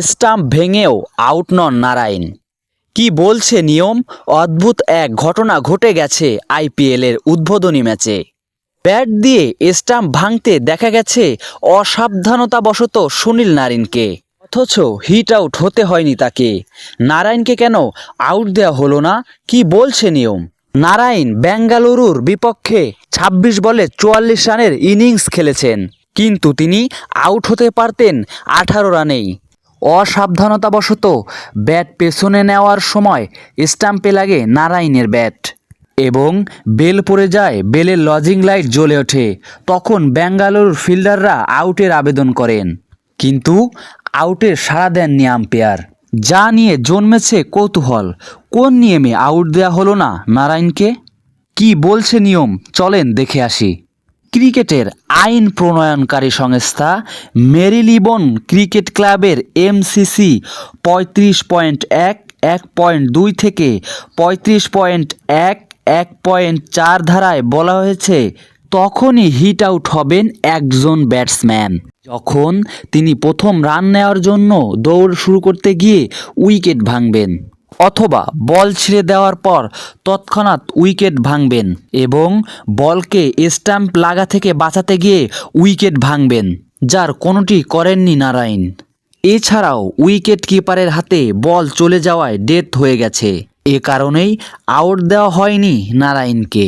Stump ভেঙেও out নন নারায়ণ। কি বলছে নিয়ম? অদ্ভুত এক ঘটনা ঘটে গেছে আইপিএলের উদ্বোধনী ম্যাচে। ব্যাট দিয়ে স্টাম্প ভাঙতে দেখা গেছে অসাবধানতাবশত সুনীল নারিনকে। অথচ হিট আউট হতে হয়নি তাকে। নারায়ণকে কেন আউট দেওয়া হলো না? কি বলছে নিয়ম? নারায়ণ বেঙ্গালুরুর বিপক্ষে ২৬ বলে চুয়াল্লিশ রানের ইনিংস খেলেছেন। কিন্তু তিনি আউট হতে পারতেন আঠারো রানেই। অসাবধানতাবশত ব্যাট পেছনে নেওয়ার সময় স্টাম্পে লাগে নারায়ণের ব্যাট। এবং বেল পড়ে যায়, বেলের লজিং লাইট জ্বলে ওঠে। তখন বেঙ্গালুরুর ফিল্ডাররা আউটের আবেদন করেন। কিন্তু আউটের সাড়া দেননি আম্পায়ার। যা নিয়ে জন্মেছে কৌতূহল। কোন নিয়মে আউট দেওয়া হলো না নারায়ণকে? কি বলছে নিয়ম? চলেন দেখে আসি। ক্রিকেটের আইন প্রণয়নকারী সংস্থা মেরিলিবন ক্রিকেট ক্লাবের এমসিসি পঁয়ত্রিশ পয়েন্ট এক এক পয়েন্ট দুই থেকে পঁয়ত্রিশ পয়েন্ট এক এক পয়েন্ট চার ধারায় বলা হয়েছে, তখনই হিট আউট হবেন একজন ব্যাটসম্যান। যখন তিনি প্রথম রান নেওয়ার জন্য দৌড় শুরু করতে গিয়ে উইকেট ভাঙবেন। অথবা বল ছিঁড়ে দেওয়ার পর তৎক্ষণাৎ উইকেট ভাঙবেন এবং বলকে স্ট্যাম্প লাগা থেকে বাঁচাতে গিয়ে উইকেট ভাঙবেন, যার কোনোটি করেননি নারায়ণ। এছাড়াও উইকেট কিপারের হাতে বল চলে যাওয়ায় ডেথ হয়ে গেছে। এ কারণেই আউট দেওয়া হয়নি নারায়ণকে।